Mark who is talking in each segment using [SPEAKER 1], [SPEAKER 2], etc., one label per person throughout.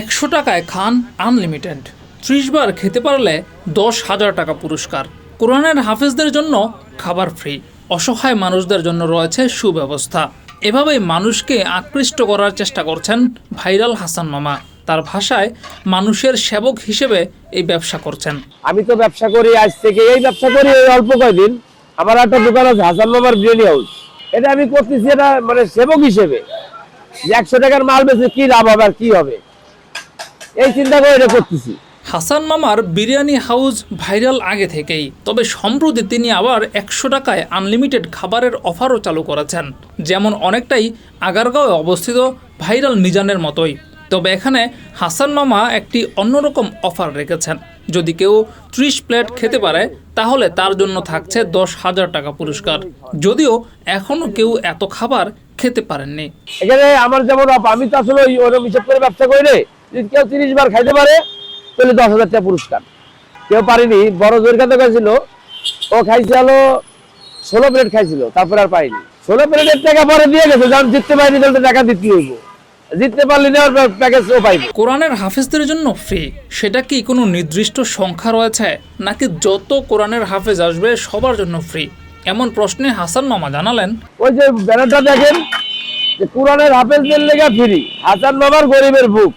[SPEAKER 1] একশো টাকায় খান আনলিমিটেড। ত্রিশ বার খেতে পারলে দশ হাজার টাকা পুরস্কার। কোরআনের হাফেজদের জন্য খাবার ফ্রি। অসহায় মানুষদের জন্য রয়েছে সুব্যবস্থা। এভাবেই মানুষকে আকৃষ্ট করার চেষ্টা করছেন ভাইরাল হাসান মামা। তার ভাষায় মানুষের সেবক হিসেবে এই ব্যবসা করছেন।
[SPEAKER 2] আমি তো ব্যবসা করি, আজ থেকে এই ব্যবসা করি, এই অল্প কয়দিন। আমার একটা দোকান আছে, হাসান মামার বিরিয়ানি হাউস। এটা আমি করতেছি এটা মানে সেবক হিসেবে। একশো টাকার মাল বেচে কি লাভ হবে আর কি হবে? এই চিন্তা করে এটা করতেছি।
[SPEAKER 1] হাসান মামার বিরিয়ানি হাউস ভাইরাল আগে থেকেই, তবে সম্প্রতি তিনি আবার একশো টাকায় আনলিমিটেড খাবারের অফারও চালু করেছেন, যেমন অনেকটাই আগারগাঁওয়ে অবস্থিত ভাইরাল মিজানের মতোই। তবে এখানে হাসান মামা একটি অন্যরকম অফার রেখেছেন, যদি কেউ ত্রিশ প্লেট খেতে পারে, তাহলে তার জন্য থাকছে দশ হাজার টাকা পুরস্কার। যদিও এখনও কেউ এত খাবার খেতে পারেননি
[SPEAKER 2] এখানে আমার যেমন আমি তো আসলে ওই ওরকম হিসাব করে ব্যবসা করি রে যদি কেউ তিরিশ বার খাইতে পারে তাহলে দশ হাজার টাকা পুরস্কার। কেউ পারেনি বড় জোর খাতে খাইছিল ও খাইছে হলো ষোলো প্লেট খাইছিল তারপরে আর পাইনি। ষোলো প্লেটের টাকা পরে দিয়ে গেছে যখন জিততে পারিনি তাহলে টাকা দিতে হইব। জিততে পারলি না ওর প্যাকেজ ও পাইবে
[SPEAKER 1] কোরআনের হাফেজদের জন্য ফ্রি সেটা কি কোনো নির্দিষ্ট সংখ্যা রয়েছে? নাকি যত কোরআনের হাফেজ আসবে সবার জন্য ফ্রি? এমন প্রশ্নে হাসান মামা জানালেন,
[SPEAKER 2] ওই যে ব্যানারটা দেখেন, যে কোরআনের হাফেজদের লেগে ফ্রি, হাসান বাবার গরিবের বুক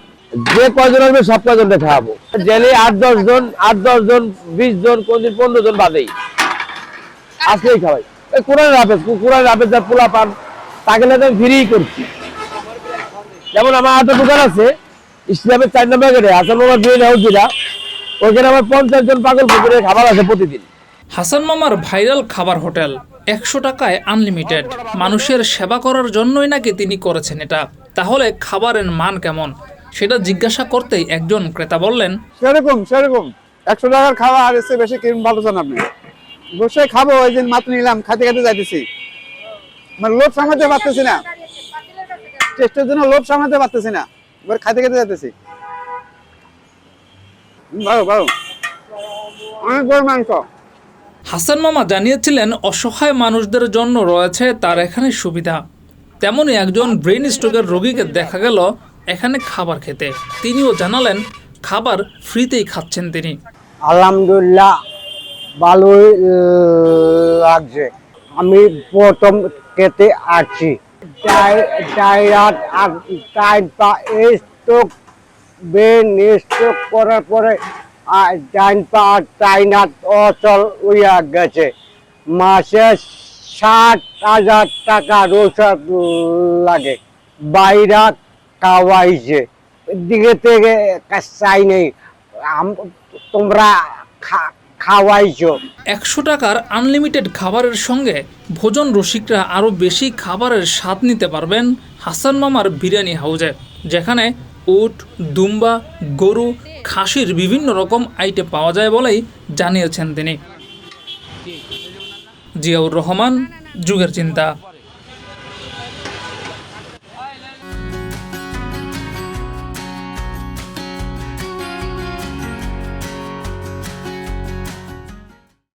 [SPEAKER 2] যে কয়জন আসবে, সব কয়জনকে খাওয়াবো। জেলে আট, দশ জন, আট, দশ জন, বিশ জন কোনদিন পনেরো জন বাদেই। আসলেই খাওয়াই। ওই কোরআনের হাফেজ কোরআনের আপেল যার পোলা পান তাকে আমি ফ্রি করছি। যেমন আমার একটা দোকান আছে, ইসলামের চার নম্বর গেটে, হাসান বাবার বিয়ে হাউস ওইখানে আমার পঞ্চাশ জন পাগল পুকুরে খাবার আছে প্রতিদিন।
[SPEAKER 1] হাসান মামার ভাইরাল খাবার হোটেল, একশো টাকায় আনলিমিটেড মানুষের সেবা করার জন্যই নাকি তিনি করেছেন এটা? তাহলে খাবারের মান কেমন? সেটা জিজ্ঞাসা করতেই একজন ক্রেতা বললেন,
[SPEAKER 3] সেরকম সেরকম। একশো টাকার খাওয়া আর এসে বেশি কিরম ভালো চান আপনি? বসে খাব, ওই দিন মাত্র নিলাম খাতে খাতে যাইতেছি। মানে লোভ সামলাতে পারতেছি না। টেস্টের জন্য লোভ সামলাতে পারতেছি না। এবার খাতে খেতে যাইতেছি। ভালো ভালো। অনেক বড় মাংস।
[SPEAKER 1] হাসান মামা জানিয়েছিলেন, অসহায় মানুষদের জন্য রয়েছে তার এখানে সুবিধা। তেমনই একজন ব্রেন স্ট্রোকের রোগীকে দেখা গেল এখানে খাবার খেতে। তিনিও জানালেন, খাবার ফ্রিতেই খাচ্ছেন তিনি।
[SPEAKER 4] আলহামদুলিল্লাহ, ভালোই লাগছে। আমি প্রথম খেতে আছি। পা স্ট্রোক বেন স্ট্রোক করার পরে ডাইন পা আর টাইনাট অচল হইয়া গেছে। মাসে ষাট হাজার টাকা রোজগার লাগে। বাইরা খাওয়াইছে। দিকে থেকে চাই নেই। তোমরা খাওয়াইছো।
[SPEAKER 1] একশো টাকার আনলিমিটেড খাবারের সঙ্গে ভোজন রসিকরা আরও বেশি খাবারের স্বাদ নিতে পারবেন হাসান মামার বিরিয়ানি হাউজে, যেখানে উট, দুম্বা, গরু খাসির বিভিন্ন রকম আইটেম পাওয়া যায় বলেই জানিয়েছেন তিনি। জিয়াউর রহমান যুগের চিন্তা।